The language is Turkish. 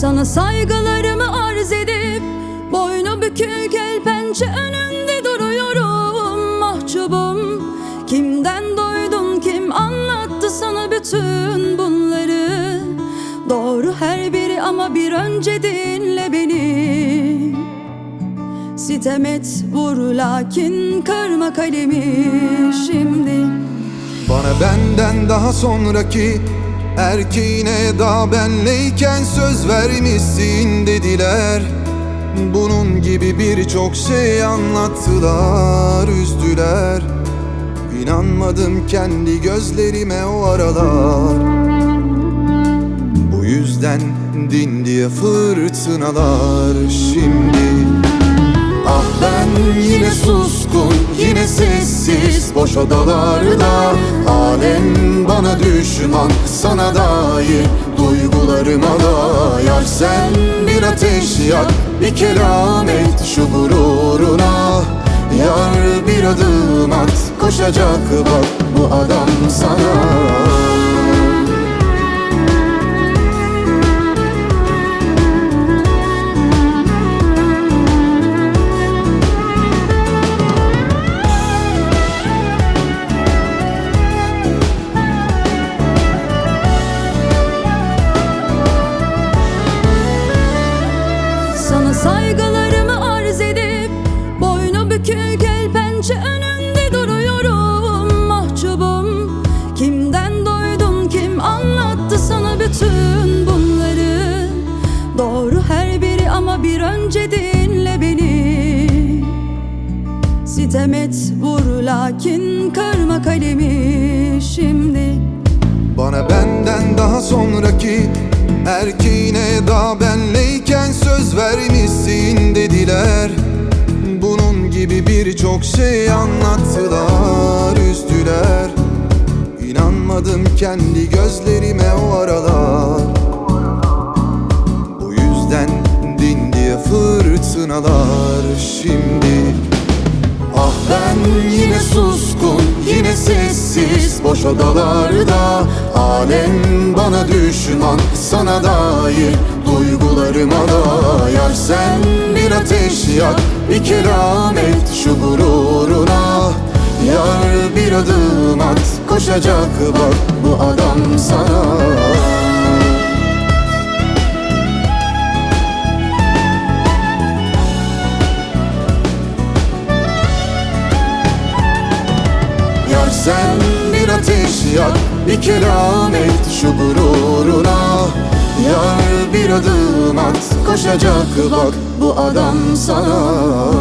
Sana saygılarımı arz edip Boynu bükük el pençe önünde duruyorum mahcubum. Kimden doydun kim anlattı sana bütün bunları? Doğru her biri ama bir önce dinle beni. Sitem et vur lakin kırma kalemi şimdi. Bana benden daha sonraki Erkeğine daha benleyken söz vermişsin dediler. Bunun gibi birçok şey anlattılar, üzdüler. İnanmadım kendi gözlerime o aralar. Bu yüzden din diye fırtınalar. Şimdi ben yine suskun, yine sessiz Boş odalarda. Alem bana düşman, sana dair Duygularıma da yar sen bir ateş yak Bir kelam et şu gururuna. Yar bir adım at, koşacak bak bu adam sana Sana saygılarımı arz edip Boynu bükük el pençe önünde duruyorum. Mahcubum Kimden duydun kim anlattı sana bütün bunları? Doğru her biri ama bir önce dinle beni. Sitem et vur lakin kırma kalemi. Şimdi Bana benden daha sonraki Erkeğine daha benleyken söz vermişsin dediler. Bunun gibi birçok şey anlattılar, üzdüler. İnanmadım kendi gözlerime o aralar. Bu yüzden din fırtınalar şimdi. Ah ben yine suskun, yine sessiz Boş odalarda. Alem bana düşman, sana dair Duygularıma da yar sen bir ateş yak Bir kelam et şu gururuna. Yar bir adım at, koşacak bak bu adam sana. Yar sen bir ateş yak Bir kelam et şu gururuna. Yar bir adım at. Koşacak bak bu adam sana